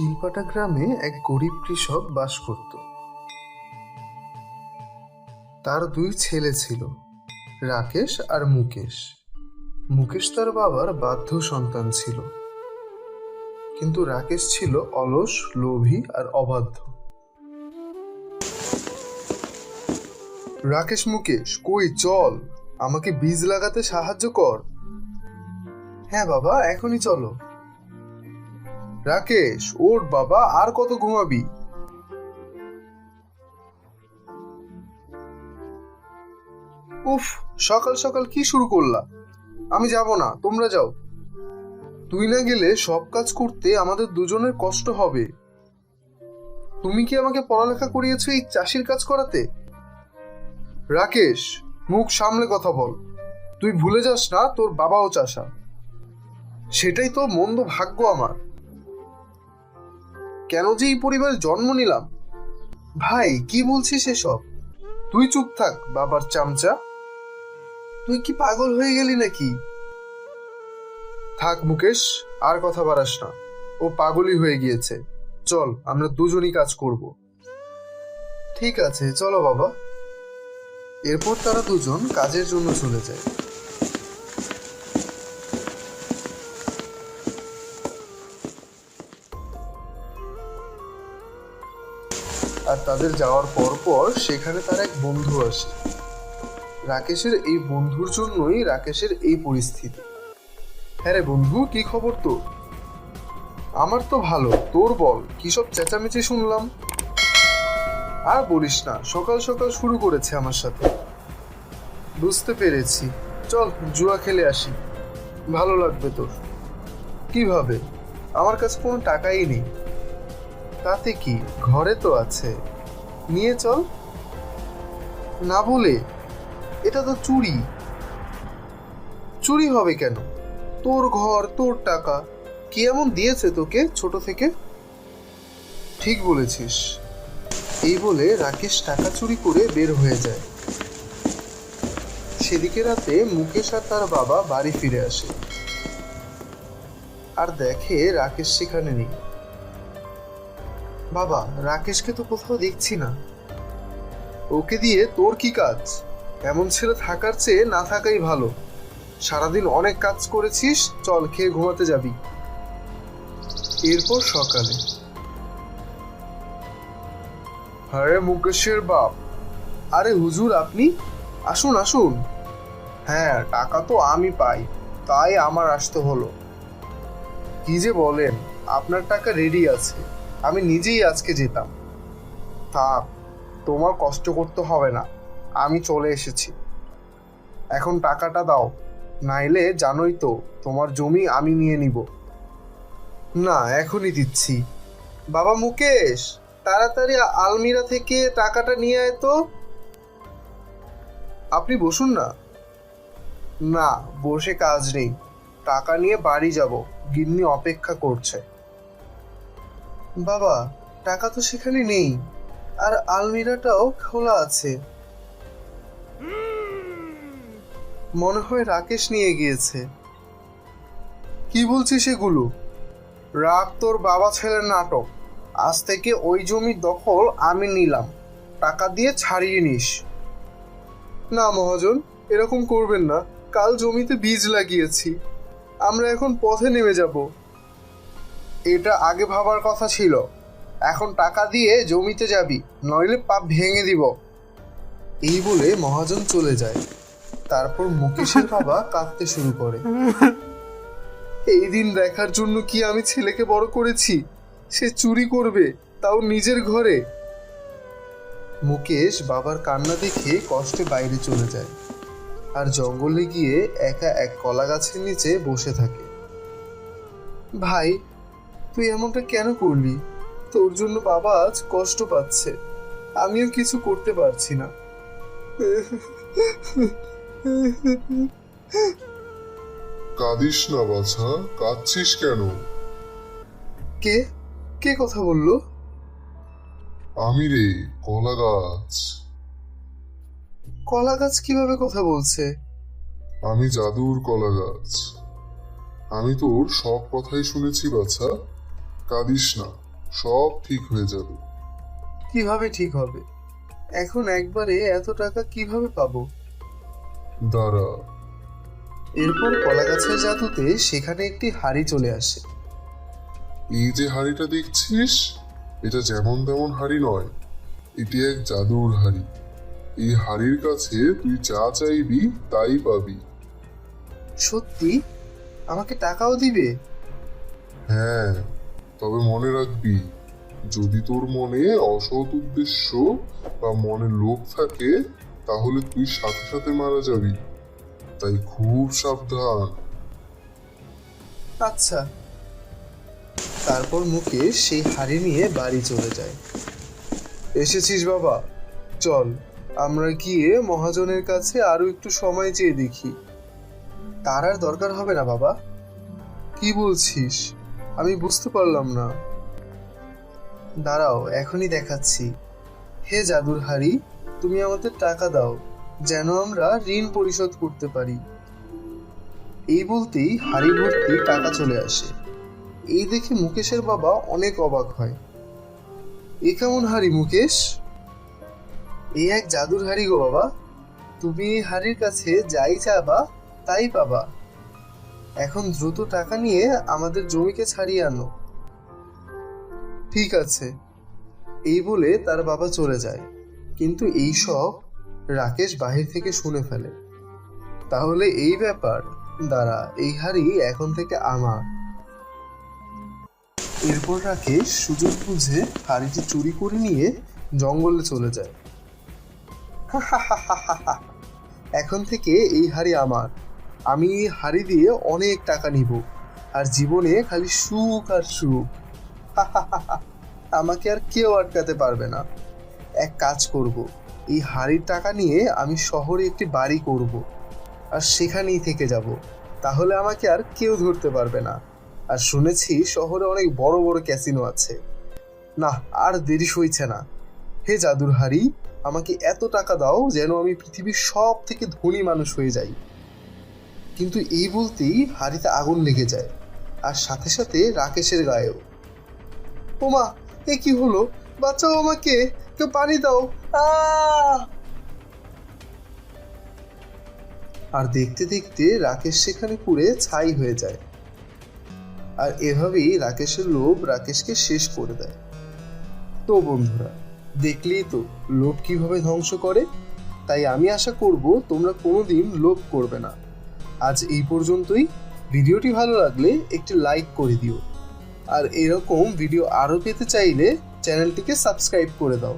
শিলপাটা গ্রামে এক গরিব কৃষক বাস করত। তার দুই ছেলে ছিল, রাকেশ আর মুকেশ। মুকেশ তার বাবার বাধ্য সন্তান ছিল। কিন্তু রাকেশ ছিল অলস, লোভী আর অবাধ্য। রাকেশ, মুকেশ, কই চল, আমাকে বীজ লাগাতে সাহায্য কর। হ্যাঁ বাবা, এখনই চলো। রাকেশ, ওর বাবা আর কত ঘুমাবি? উফ, সকাল সকাল কি শুরু করলা? আমি যাব না, তোমরা যাও। তুই না গেলে সব কাজ করতে আমাদের দুজনের কষ্ট হবে। তুমি কি আমাকে পড়ালেখা করিয়েছো এই চাষির কাজ করাতে? রাকেশ, মুখ সামলে কথা বল। তুই ভুলে যাস না, তোর বাবাও চাষা। সেটাই তো মন্দ ভাগ্য আমার। কেন যে এই পরিবারে জন্ম নিলাম? ভাই, কি বলছিস এসব? তুই চুপ থাক, বাবার চামচা। তুই কি পাগল হয়ে গেলি নাকি? থাক, মুকেশ, আর কথা বাড়াস না। ও পাগলই হয়ে গিয়েছে। চল, আমরা দুজনই কাজ করব। ঠিক আছে, চলো বাবা। এরপর তারা দুজন কাজের জন্য চলে যায়। আর তাদের যাওয়ার পর পর সেখানে তার এক বন্ধু আসে। রাকেশের এই বন্ধুর জন্যই রাকেশের এই পরিস্থিতি। হ্যাঁ রে বন্ধু, কি খবর তো আমার তো ভালো, তোর বল, কি সব চেঁচামেচি শুনলাম? আর বলিস না, সকাল সকাল শুরু করেছে আমার সাথে। বুঝতে পেরেছি। চল, জুয়া খেলে আসি। ভালো লাগবে তোর। কীভাবে? আমার কাছে কোনো টাকাই নেই। তাতে কি ঘরে তো আছে। নিয়ে চল। না বলে এটা তো চুরি। চুরি হবে কেন? তোর ঘর, তোর টাকা। কি এমন দিয়েছে তোকে ছোট থেকে? ঠিক বলেছিস। এই বলে রাকেশ টাকা চুরি করে বের হয়ে যায়। সেদিকে রাতে মুকেশ আর তার বাবা বাড়ি ফিরে আসে। আর দেখে রাকেশ সেখানে নেই। বাবা, রাকেশকে তো কোথাও দেখছি না। ওকে দিয়ে তোর কি কাজ? এমন ছেলে থাকার চেয়ে না থাকাই ভালো। সারাদিন অনেক কাজ করেছিস, চল খেয়ে ঘুমাতে যাবি। এরপর সকালে। আরে মুকেশের বাপ। আরে হুজুর, আপনি? আসুন আসুন। হ্যাঁ টাকা তো আমি পাই, তাই আমার আসতে হলো। কি যে বলেন, আপনার টাকা রেডি আছে। আমি নিজেই আজকে যেতাম। থাক তোমার কষ্ট করতে হবে না, আমি চলে এসেছি। এখন টাকাটা দাও, নাইলে জানোই তো তোমার জমি আমি নিয়ে নিব। না, এখনই দিচ্ছি। বাবা মুকেশ, তাড়াতাড়ি আলমিরা থেকে টাকাটা নিয়ে আয় তো। আপনি বসুন না। না, বসে কাজ নেই। টাকা নিয়ে বাড়ি যাব, গিন্নি অপেক্ষা করছে। বাবা, টাকা তো সেখানে নেই। আর আলমিরাটাও খোলা আছে। মনে হয় রাকেশ নিয়ে গিয়েছে। কি বলছিস সেগুলো রাগ তোর বাবা ছেলের নাটক। আজ থেকে ওই জমির দখল আমি নিলাম। টাকা দিয়ে ছাড়িয়ে নিস। না মহাজন, এরকম করবেন না। কাল জমিতে বীজ লাগিয়েছি। আমরা এখন পথে নেমে যাব। এটা আগে ভাবার কথা ছিল। এখন টাকা দিয়ে জমিতে যাবি, নইলে পাপ ভেঙে দিব। এই বলে মহাজন চলে যায়। তারপর মুকেশের বাবা কাঁদতে শুরু করে। এই দিন দেখার জন্য কি আমি ছেলেকে বড় করেছি? সে চুরি করবে, তাও নিজের ঘরে। মুকেশ বাবার কান্না দেখে কষ্টে বাইরে চলে যায়। আর জঙ্গলে গিয়ে একা এক কলা গাছের নিচে বসে থাকে। ভাই তুই এমনটা কেন করলি? তোর জন্য বাবা আজ কষ্ট পাচ্ছে। আমিও কিছু করতে পারছি না। কাঁদিস না বাছা কাঁদছিস কেন? কে? কে কথা বলল? আমি রে কলা গাছ। কলা গাছ কীভাবে কথা বলছে? আমি জাদুর কলা গাছ। আমি তোর সব কথাই শুনেছি বাছা। কাঁদিস না সব ঠিক হয়ে যাবে। কীভাবে ঠিক হবে? এখন একবারে এত টাকা কীভাবে পাবো? দাঁড়া। এরপর কলা গাছের জাদুতে সেখানে একটি হাড়ি চলে আসে। এই যে হাড়িটা দেখছিস এটা যেমন তেমন হাড়ি নয় এটি এক জাদুর হাড়ি। এই হাড়ির কাছে তুই যা চাইবি তাই পাবি। সত্যি? আমাকে টাকাও দিবে? হ্যাঁ। তবে মনে রাখবি, যদি তোর মনে অসৎ উদ্দেশ্য বা মনে লোভ থাকে, তাহলে তুই সাথে সাথে মারা যাবি। তাই খুব সাবধান। আচ্ছা। তারপর মুকেশ সেই হাড়ি নিয়ে বাড়ি চলে যায়। এসেছিস বাবা, চল, আমরা গিয়ে মহাজনের কাছে আরও একটু সময় চেয়ে দেখি। তার আর দরকার হবে না বাবা। কি বলছিস? আমি বুঝতে পারলাম না। দাঁড়াও, এখনই দেখাচ্ছি। হে জাদুর হাড়ি তুমি আমাদের টাকা দাও, যেন আমরা ঋণ পরিশোধ করতে পারি। এই বলতেই হাড়ি ভর্তি টাকা চলে আসে। এই দেখে মুকেশের বাবা অনেক অবাক হয়। এ কেমন হাড়ি, মুকেশ? এই এক জাদুর হাড়ি গো বাবা। তুমি এই হাড়ির কাছে যাই চাবা, তাই পাবা। এখন দ্রুত টাকা নিয়ে আমাদের জমিকে ছাড়িয়ে আনো। ঠিক আছে। এই বলে তার বাবা চলে যায়। কিন্তু এই সব রাকেশ বাহির থেকে শুনে ফেলে। তাহলে এই ব্যাপার। দাঁড়া, এই হাড়ি এখন থেকে আমার। এরপর রাকেশ সুযোগ বুঝে হাড়িটি চুরি করে নিয়ে জঙ্গলে চলে যায়। এখন থেকে এই হাড়ি আমার। আমি হাড়ি দিয়ে অনেক টাকা নিব, আর জীবনে খালি সুখ আর সুখ। আমাকে আর কেউ আটকাতে পারবে না। এক কাজ করব, এই হাড়ির টাকা নিয়ে আমি শহরে একটি বাড়ি করব, আর সেখানেই থেকে যাব। তাহলে আমাকে আর কেউ ধরতে পারবে না। আর শুনেছি শহরে অনেক বড় বড় ক্যাসিনো আছে। না, আর দেরি সইছে না। হে জাদুর হাড়ি আমাকে এত টাকা দাও যেন আমি পৃথিবীর সব থেকে ধনী মানুষ হয়ে যাই। কিন্তু এই বলতেই হাড়িতে আগুন লেগে যায়, আর সাথে সাথে রাকেশের গায়েও। ওমা, এ কি হলো? বাঁচাও আমাকে কেউ পানি দাও। আর দেখতে দেখতে রাকেশ সেখানে পুড়ে ছাই হয়ে যায়। আর এভাবেই রাকেশের লোভ রাকেশকে শেষ করে দেয়। তো বন্ধুরা, দেখলেই তো লোভ কীভাবে ধ্বংস করে? তাই আমি আশা করব তোমরা কোনোদিন লোভ করবে না। আজ এই পর্যন্তই। ভিডিওটি ভালো লাগলে একটি লাইক করে দিও। আর এরকম ভিডিও আরও পেতে চাইলে চ্যানেলটিকে সাবস্ক্রাইব করে দাও।